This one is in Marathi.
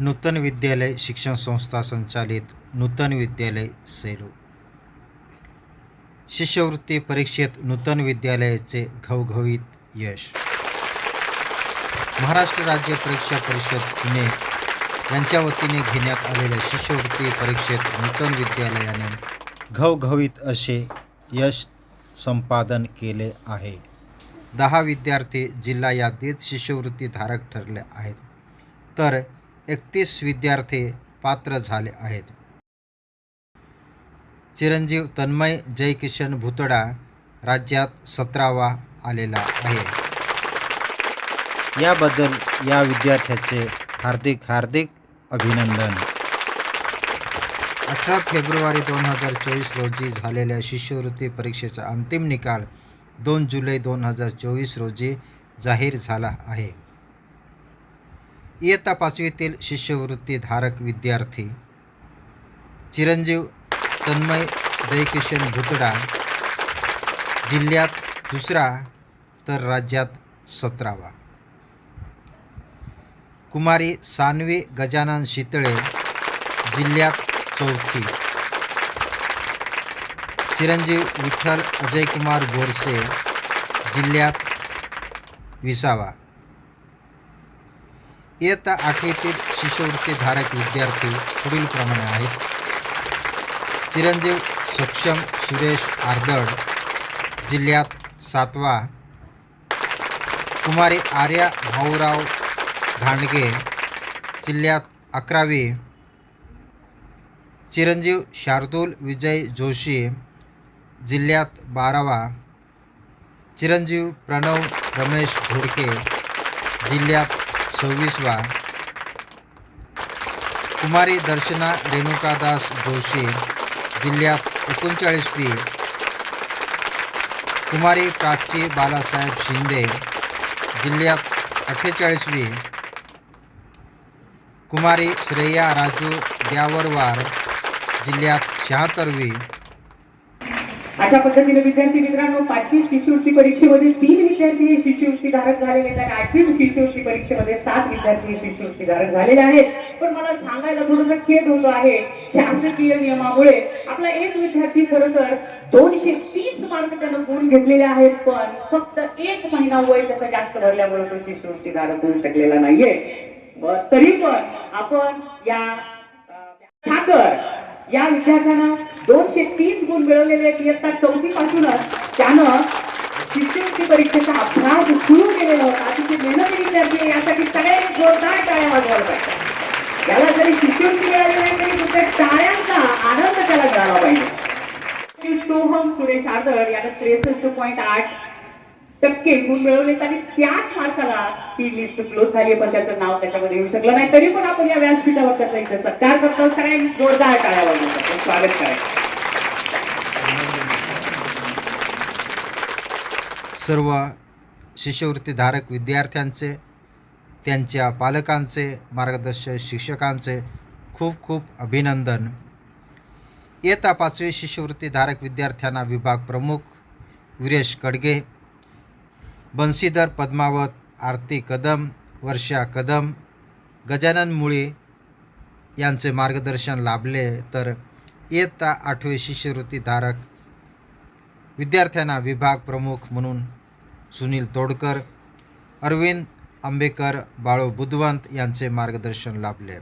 नूतन विद्यालय शिक्षण संस्था संचालित नूतन विद्यालय सेलू. शिष्यवृत्ती परीक्षेत नूतन विद्यालयाचे घवघवीत यश. महाराष्ट्र राज्य परीक्षा परिषद पुणे यांच्या वतीने घेण्यात आलेल्या शिष्यवृत्ती परीक्षेत नूतन विद्यालयाने घवघवीत असे यश संपादन केले आहे. दहा विद्यार्थी जिल्हा यादीत शिष्यवृत्ती धारक ठरले आहेत. तर एकतीस विद्यार्थी पात्र झाले आहेत. चिरंजीव तन्मय जयकिशन भुतडा राज्यात सतरावा आलेला आहे. याबद्दल या विद्यार्थ्याचे हार्दिक हार्दिक अभिनंदन. अठरा फेब्रुवारी दोन हजार चोवीस रोजी झालेल्या शिष्यवृत्ती परीक्षेचा अंतिम निकाल दोन जुलै दोन हजार चोवीस रोजी जाहीर झाला आहे. इयत्ता पाचवीतील शिष्यवृत्तीधारक विद्यार्थी चिरंजीव तन्मय जयकिशन भुतडा जिल्ह्यात दुसरा तर राज्यात सतरावा. कुमारी सानवी गजानन शितळे जिल्ह्यात चौथी. चिरंजीव विठ्ठल अजयकुमार बोरसे जिल्ह्यात विसावा. इयत्ता आठवीतील शिष्यवृत्तीधारक विद्यार्थी पुढीलप्रमाणे आहेत. चिरंजीव सक्षम सुरेश आर्दड जिल्ह्यात सातवा. कुमारी आर्या भाऊराव घांडगे जिल्ह्यात अकरावी. चिरंजीव शार्दूल विजय जोशी जिल्ह्यात बारावा. चिरंजीव प्रणव रमेश घोडके जिल्ह्यात सव्वीसवा कुमारी दर्शना रेणुकादास जोशी जिल्ह्यात एकोणचाळीसवी कुमारी प्राची बालासाहेब शिंदे जिल्ह्यात अठ्ठेचाळीसवी कुमारी श्रेया राजू द्यावरवार जिल्ह्यात शहात्तरवी अशा पद्धतीने विद्यार्थी मित्रांनो पाचवी शिष्यवृत्ती परीक्षेमध्ये तीन विद्यार्थी हे शिष्यवृत्ती धारक झालेले आहेत आणि आठवी शिष्यवृत्ती परीक्षेमध्ये सात विद्यार्थी शिष्यवृत्ती धारक झालेले आहेत. पण मला सांगायला थोडस खेद होतो आहे शासकीय नियमामुळे आपला एक विद्यार्थी खर तर दोनशे तीस मार्क त्यानं गुण घेतलेले आहेत पण फक्त एक महिना वय त्याचा जास्त भरल्यामुळे तो शिष्यवृत्ती धारक होऊ शकलेला नाहीये. तरी पण आपण या अं, ठाकर या विद्यार्थ्यांना दोनशे तीस गुण मिळवलेले आहेत इयत्ता चौथी पासूनच त्यानं शिष्यवृत्ती परीक्षेचा अभ्यास सुरू केलेला होता. अतिशय मेहनत विद्यार्थी यासाठी सगळ्यांनी जोरदार टाळ्या वाजवायला पाहिजे. याला जरी शिष्यवृत्ती मिळाली नाही तरी तुमच्या टाळ्यांचा आनंद त्याला मिळाला पाहिजे. सोहम सुरेश आदर यानं त्रेसष्ट पॉईंट आठ टक्के गुण मिळवलेत आणि त्याच मार्काला ती लिस्ट क्लोज झाली पण त्याचं नाव त्याच्यामध्ये येऊ शकलं नाही. तरी पण आपण या व्यासपीठावर त्याचा इथे सत्कार करतो. सगळ्यांनी जोरदार टाळ्या स्वागत करायचं. सर्व शिष्यवृत्तीधारक विद्यार्थ्यांचे त्यांच्या पालकांचे मार्गदर्शक शिक्षकांचे खूप खूप अभिनंदन. इयत्ता पाचवी शिष्यवृत्तीधारक विद्यार्थ्यांना विभाग प्रमुख विरेश कडगे बंसीधर पद्मावत आरती कदम वर्षा कदम गजानन मुळे यांचे मार्गदर्शन लाभले तर इयत्ता आठवे शिष्यवृत्तीधारक विद्यार्थ्यांना विभाग प्रमुख म्हणून सुनील तोडकर अरविंद आंबेकर बाळू बुधवंत यांचे मार्गदर्शन लाभले.